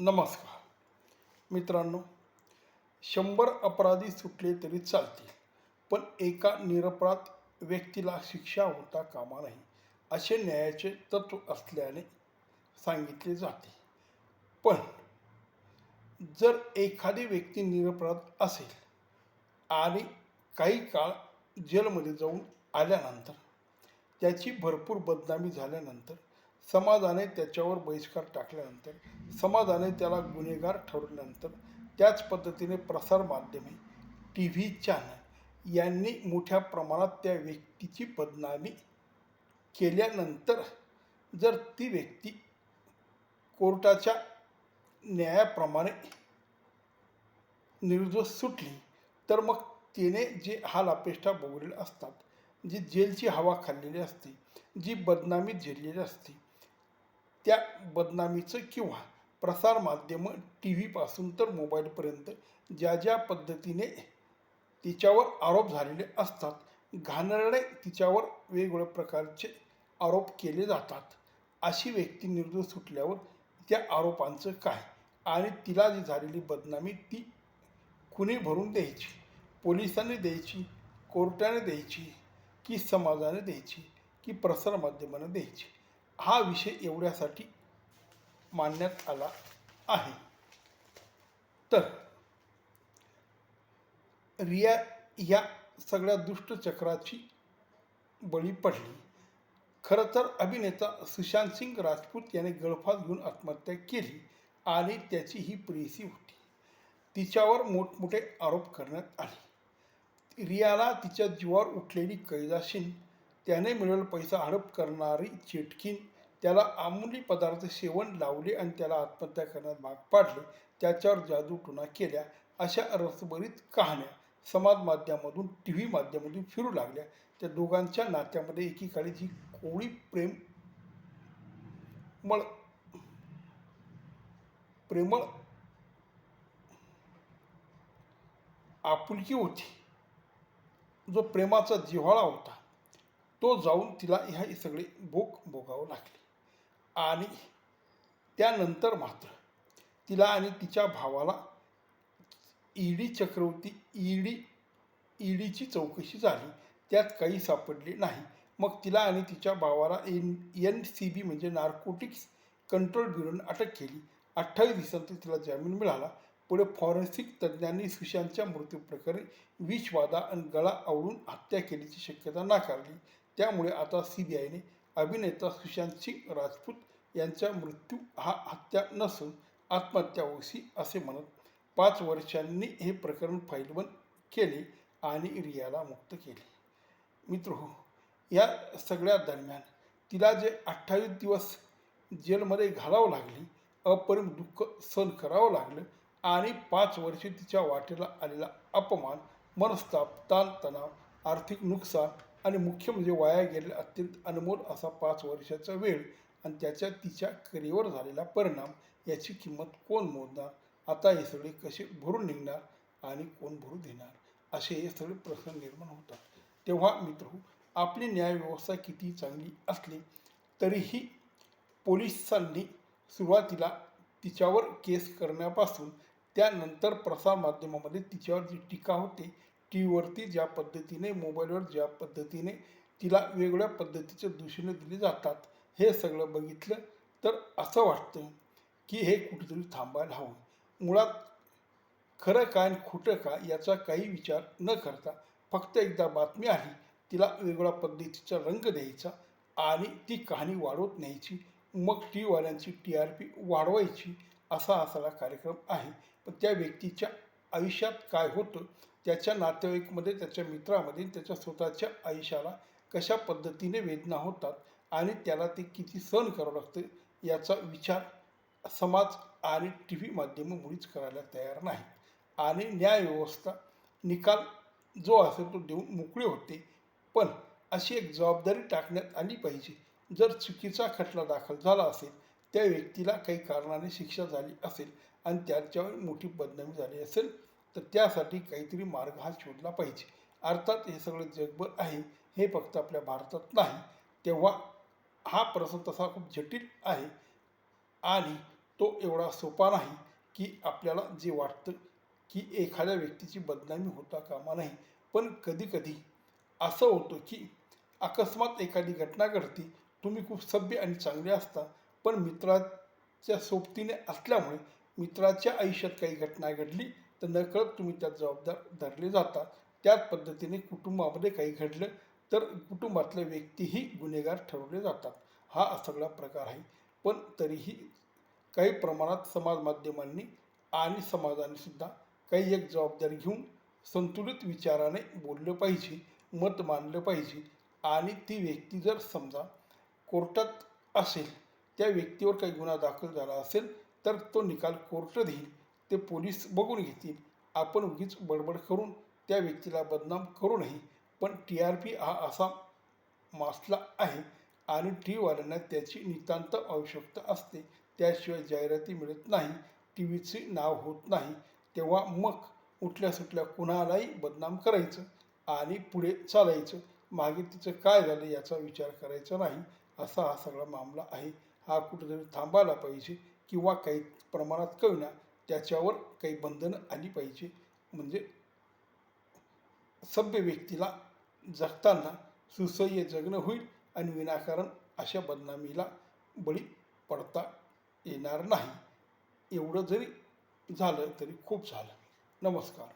नमस्कार. मित्रांनो शंभर अपराधी सुटले तरी चालतील पण एका निरपराध व्यक्तीला शिक्षा होता कामा नाही असे न्यायाचे तत्व असल्याने सांगितले जाते. पण जर एखादी व्यक्ती निरपराध असेल आणि काही काळ जेलमध्ये जाऊन आल्यानंतर त्याची भरपूर बदनामी झाल्यानंतर समाजाने त्याच्यावर बहिष्कार टाकल्यानंतर समाजाने त्याला गुन्हेगार ठरवल्यानंतर त्याच पद्धतीने प्रसारमाध्यमे टी व्ही चॅनल यांनी मोठ्या प्रमाणात त्या व्यक्तीची बदनामी केल्यानंतर जर ती व्यक्ती कोर्टाच्या न्यायाप्रमाणे निर्दोष सुटली तर मग तिने जे हाल अपेष्टा भोगलेले असतात जी जेलची हवा खाल्लेली असते जी बदनामी झेललेली असते त्या बदनामीचं किंवा प्रसारमाध्यमं टी व्हीपासून तर मोबाईलपर्यंत ज्या ज्या पद्धतीने तिच्यावर आरोप झालेले असतात घाणेरडे तिच्यावर वेगवेगळ्या प्रकारचे आरोप केले जातात. अशी व्यक्ती निर्दोष सुटल्यावर त्या आरोपांचं काय? आणि तिला जी झालेली बदनामी ती कुणी भरून द्यायची? पोलिसांनी द्यायची? कोर्टाने द्यायची? की समाजाने द्यायची? की प्रसारमाध्यमाने द्यायची? हा विषय एवढ्यासाठी मांडण्यात आला आहे. तर रिया या सगळ्या दुष्टचक्राची बळी पडली. खरं तर अभिनेता सुशांत सिंग राजपूत याने गळफास घेऊन आत्महत्या केली आणि त्याची ही प्रेयसी होती. तिच्यावर मोठमोठे आरोप करण्यात आले. रियाला तिच्या जीवावर उठलेली कैदाशीन त्याने मिळवलेला पैसा हडप करणारी चेटकीन त्याला अंमली पदार्थ सेवन लावले आणि त्याला आत्महत्या करण्यात भाग पाडले. त्याच्यावर जादूटुना केल्या. अशा रसभरीत कहाण्या समाज माध्यमातून टी व्ही माध्यमातून फिरू लागल्या. त्या दोघांच्या नात्यामध्ये एकीकाळी जी कोळी प्रेम मळ प्रेमळ आपुलकी होती. जो प्रेमाचा जिव्हाळा होता तो जाऊन तिला ह्या सगळे भोग भोगावं लागले. आणि त्यानंतर मात्र तिला आणि तिच्या भावाला ईडी चक्रवर्ती ईडी ईडीची चौकशी झाली. त्यात काही सापडले नाही. मग तिला आणि तिच्या भावाला एन एन सी बी म्हणजे नार्कोटिक्स कंट्रोल ब्युरोने अटक केली. अठ्ठावीस दिवसांत तिला जामीन मिळाला. पुढे फॉरेन्सिक तज्ज्ञांनी सुशांतच्या मृत्यूप्रकरणी विषवादा आणि गळा आवळून हत्या केल्याची शक्यता नाकारली. त्यामुळे आता सी बी आयने अभिनेता सुशांत सिंग राजपूत यांचा मृत्यू हा हत्या नसून आत्महत्या होशी असे म्हणत पाच वर्षांनी हे प्रकरण फाईलबंद केले आणि रियाला मुक्त केले. मित्र हो या सगळ्या दरम्यान तिला जे अठ्ठावीस दिवस जेलमध्ये घालावं लागली अपरिम दुःख सहन करावं लागलं आणि पाच वर्षे तिच्या वाटेला आलेला अपमान मनस्ताप ताणतणाव आर्थिक नुकसान आणि मुख्य म्हणजे वाया गेलेला अत्यंत अनमोल असा पाच वर्षाचा वेळ आणि त्याच्या तिच्या करिअरवर झालेला परिणाम याची किंमत कोण मोजणार? आता हे सगळे कसे भरून निघणार आणि कोण भरू देणार? असे हे सगळे प्रश्न निर्माण होतात. तेव्हा मित्र हो, आपली न्यायव्यवस्था किती चांगली असली तरीही पोलिसांनी सुरुवातीला तिच्यावर केस करण्यापासून त्यानंतर प्रसारमाध्यमामध्ये तिच्यावर जी टीका होते टी व्हीवरती ज्या पद्धतीने मोबाईलवर ज्या पद्धतीने तिला वेगवेगळ्या पद्धतीचे दूषणे दिली जातात हे सगळं बघितलं तर असं वाटतं की हे कुठेतरी थांबायला हवं. मुळात खरं काय आणि खोटं काय याचा काही विचार न करता फक्त एकदा बातमी आली तिला वेगळ्या पद्धतीचा रंग द्यायचा आणि ती कहाणी वाढवत न्यायची मग टी व्हीवाल्यांची टी आर पी वाढवायची असा हा सगळा कार्यक्रम आहे. पण त्या व्यक्तीच्या आयुष्यात काय होतं त्याच्या नातेवाईकमध्ये त्याच्या मित्रामध्ये त्याच्या स्वतःच्या आयुष्याला कशा पद्धतीने वेदना होतात आणि त्याला ते किती सहन करावं लागतं याचा विचार समाज आणि टी व्ही माध्यमं मुळीच करायला तयार नाही. आणि न्यायव्यवस्था निकाल जो असेल तो देऊन मोकळे होते. पण अशी एक जबाबदारी टाकण्यात आली पाहिजे. जर चुकीचा खटला दाखल झाला असेल त्या व्यक्तीला काही कारणाने शिक्षा झाली असेल आणि त्याच्यावर मोठी बदनामी झाली असेल तर त्यासाठी काहीतरी मार्ग हा शोधला पाहिजे. अर्थात हे सगळं जगभर आहे हे फक्त आपल्या भारतात नाही. तेव्हा हा प्रश्न तसा खूप जटिल आहे आणि तो एवढा सोपा नाही की आपल्याला जे वाटतं की एखाद्या व्यक्तीची बदनामी होता कामा नाही पण कधीकधी असं होतं की अकस्मात एखादी घटना घडते. तुम्ही खूप सभ्य आणि चांगले असता पण मित्राच्या सोबतीने असल्यामुळे मित्राच्या आयुष्यात काही घटना घडली तर नकळत तुम्ही त्यात जबाबदार धरले जाता. त्याच पद्धतीने कुटुंबामध्ये काही घडलं तर कुटुंबातले व्यक्तीही गुन्हेगार ठरवले जातात. हा सगळा प्रकार आहे. पण तरीही काही प्रमाणात समाज माध्यमांनी आणि समाजाने सुद्धा काही एक जबाबदारी घेऊन संतुलित विचाराने बोललं पाहिजे मत मांडलं पाहिजे आणि ती व्यक्ती जर समजा कोर्टात असेल त्या व्यक्तीवर काही गुन्हा दाखल झाला असेल तर तो निकाल कोर्ट देईल ते पोलीस बघून घेतील. आपण उगीच बडबड करून त्या व्यक्तीला बदनाम करू नये. पण टी आर पी हा असा मासला आहे आणि टी व्हीवाल्यांना त्याची नितांत आवश्यकता असते. त्याशिवाय जाहिराती मिळत नाही. टी व्हीचे नाव होत नाही. तेव्हा मग उठल्या सुटल्या कुणालाही बदनाम करायचं आणि पुढे चालायचं. मागे तिचं काय झालं याचा विचार करायचा नाही असा हा सगळा मामला आहे. हा कुठेतरी थांबायला पाहिजे किंवा काही प्रमाणात कळना त्याच्यावर काही बंधनं आली पाहिजे. म्हणजे सभ्य व्यक्तीला जगताना सुसह्य जगणं होईल आणि विनाकारण अशा बदनामीला बळी पडता येणार नाही. एवढं जरी झालं तरी खूप झालं. नमस्कार.